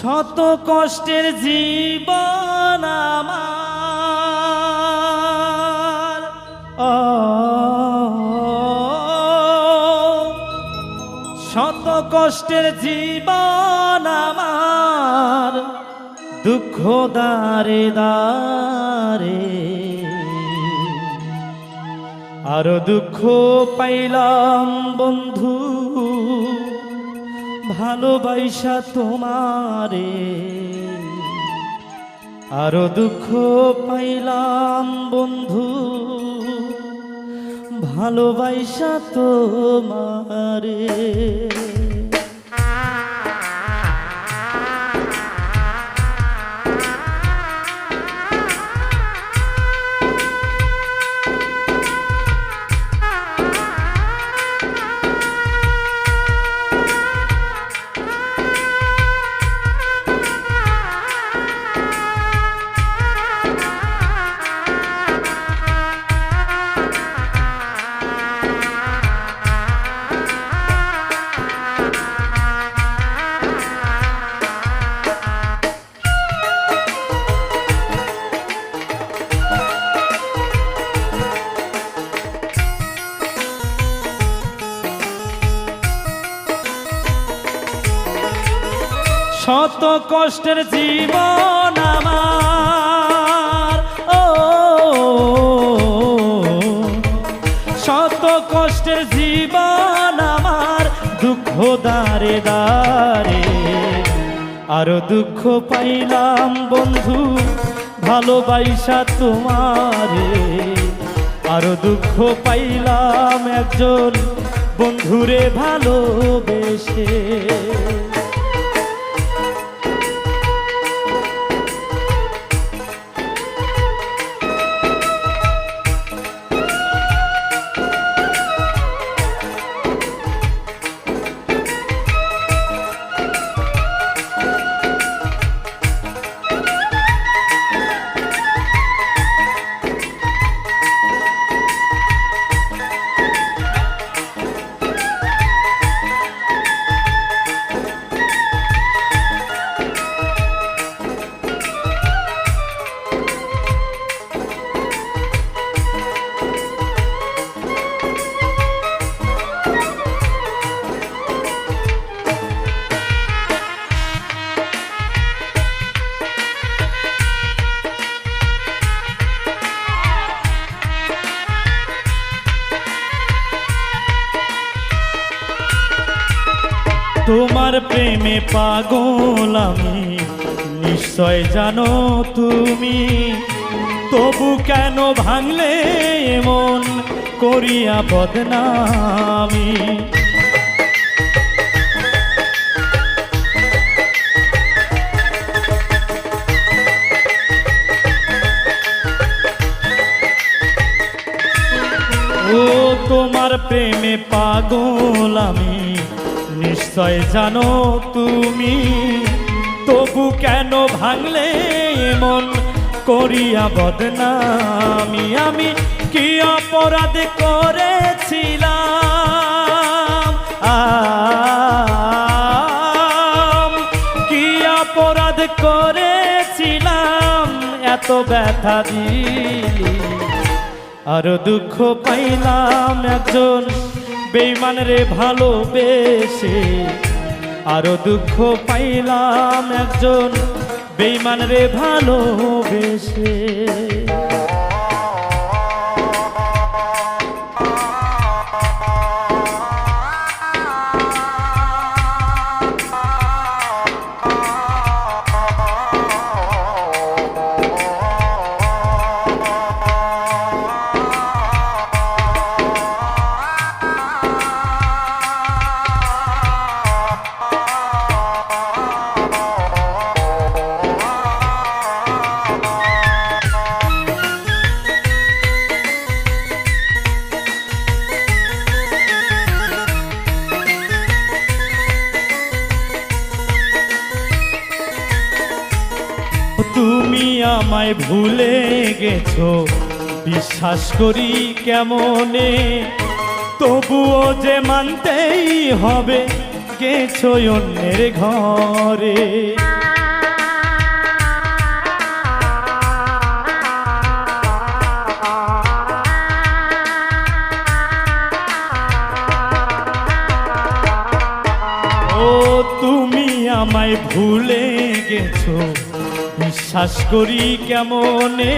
শত কষ্টের জীবন আমার। শত কষ্টের জীবন আমার, দুঃখ দারে দারে আরও দুঃখ পাইলাম বন্ধু। ভালোবাসা তোমারে। আরও দুঃখ পাইলাম বন্ধু ভালোবাসা তোমারে। শত কষ্টের জীবন আমার। ও, শত কষ্টের জীবন আমার। দুঃখ দারে দারে আরও দুঃখ পাইলাম বন্ধু, ভালোবাসা তোমারে। আরও দুঃখ পাইলাম একজন বন্ধুরে ভালোবেসে। তোমার প্রেমে পাগল আমি। নিশ্চয় জানো তুমি, তবু কেন ভাঙলে মন করিয়া বদনামি? ও তোমার প্রেমে পাগল আমি নিশ্চয় জানো তুমি? তবু কেন ভাঙলে মন করিয়া বদনামি? আমি কি অপরাধ করেছিলাম? কি অপরাধ করেছিলাম? এত ব্যথা দিলি। আরও দুঃখ পাইলাম একজন বেইমান রে ভালোবেসে আরও দুঃখ পাইলাম একজন বেইমান রে ভালোবেসে। আমায় ভুলে গেছো। বিশ্বাস করি কেমনে? তবুও যে মানতেই হবে গেছো অন্যের ঘরে। আমায় ভুলে গেছো। বিশ্বাস করি কেমনে?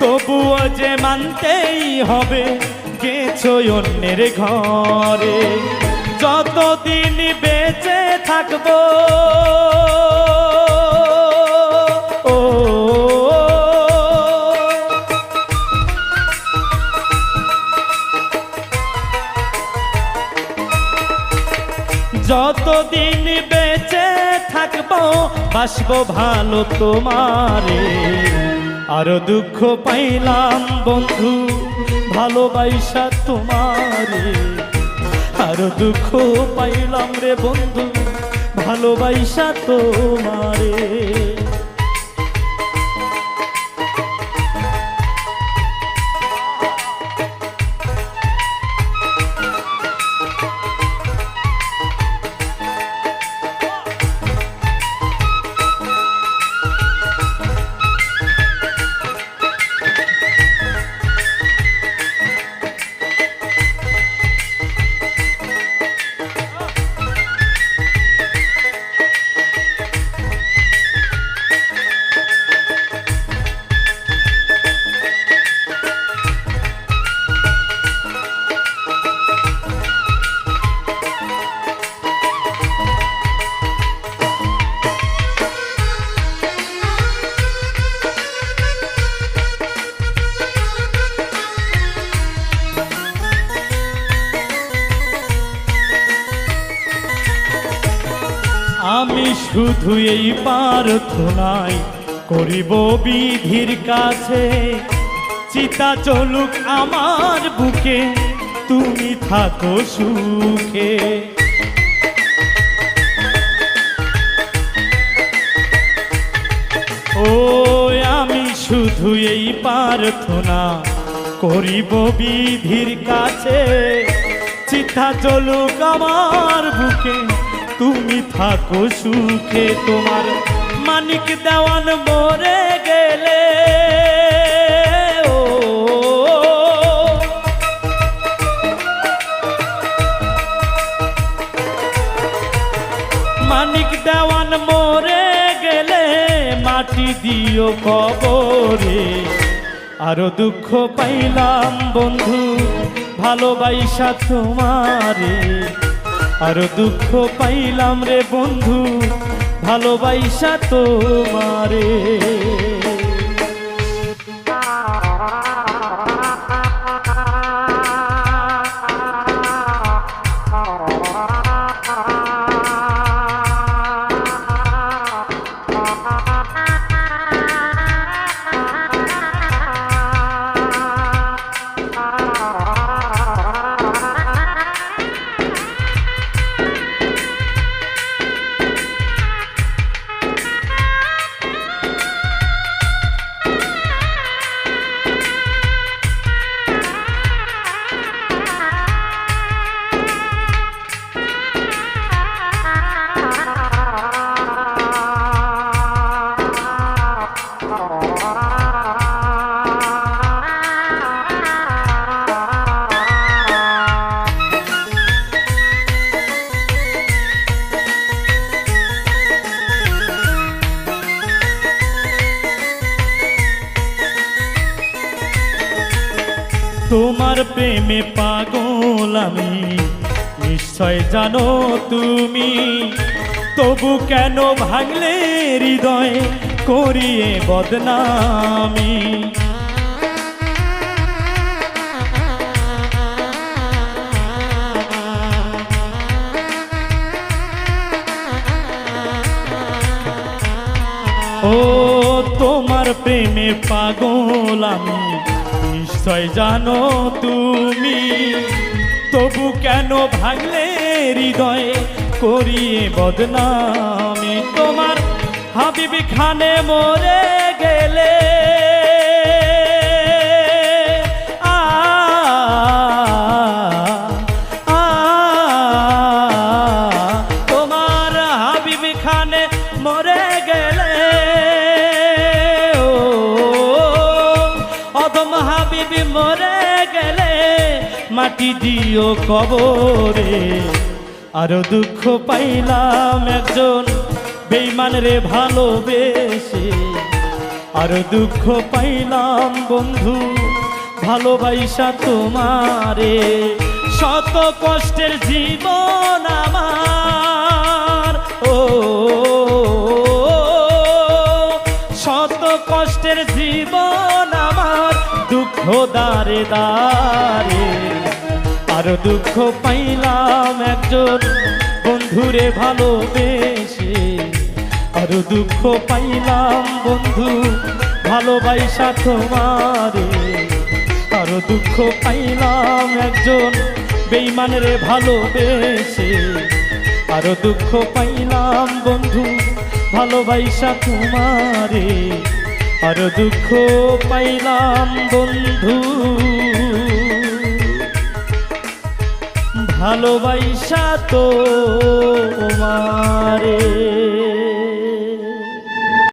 তবুও যে মানতেই হবে গেছো অন্যের ঘরে। যতদিন বেঁচে থাকব যতদিন বেঁচে থাকব, বাসবো ভালো তোমারে। আরও দুঃখ পাইলাম বন্ধু, ভালোবাসা তোমারে। আরও দুঃখ পাইলাম রে বন্ধু, ভালোবাসা তোমারে। শুধু এই প্রার্থনাই করিব বিধির কাছে। চিতা চলুক আমার বুকে, তুমি থাকো সুখে। ও আমি শুধু এই প্রার্থনা করিব বিধির কাছে। চিতা চলুক আমার বুকে তুমি থাকো সুখে, তোমার মানিক দেওয়ান মরে গেলে। মানিক দেওয়ান মরে গেলে, মাটি দিও কবরে। আরও দুঃখ পাইলাম বন্ধু, ভালোবাসা তোমারে। আরও দুঃখ পাইলাম রে বন্ধু ভালোবাসা তোমারে। তোমার প্রেমে পাগল আমি। নিশ্চয় জানো তুমি তবু কেন ভাঙলে হৃদয় করিয়ে বদনামি? ও তোমার প্রেমে পাগল আমি, নিশ্চয় জানো তুমি। তবু কেন ভাঙলে হৃদয়ে করিয়ে বদনামি তোমার। হাবিবি খানে মরে গেলে তোমার মরে গেলে মাটি দিও কবরে। আরও দুঃখ পাইলাম একজন বেইমান রে ভালোবেসে। আরও দুঃখ পাইলাম বন্ধু ভালোবাসা তোমারে। শত কষ্টের জীবন আমার। ও, শত কষ্টের জীবন আমার। দুঃখ দারে দারে আরও দুঃখ পাইলাম একজন বন্ধুরে ভালোবেসে। আরও দুঃখ পাইলাম বন্ধু, ভালোবাসা তোমারে। আরও দুঃখ পাইলাম একজন বেইমানের ভালোবেসে। আরও দুঃখ পাইলাম বন্ধু, ভালোবাসা তোমারে। আরও দুঃখ পাইলাম বন্ধু। ভালোবাসা তো মারে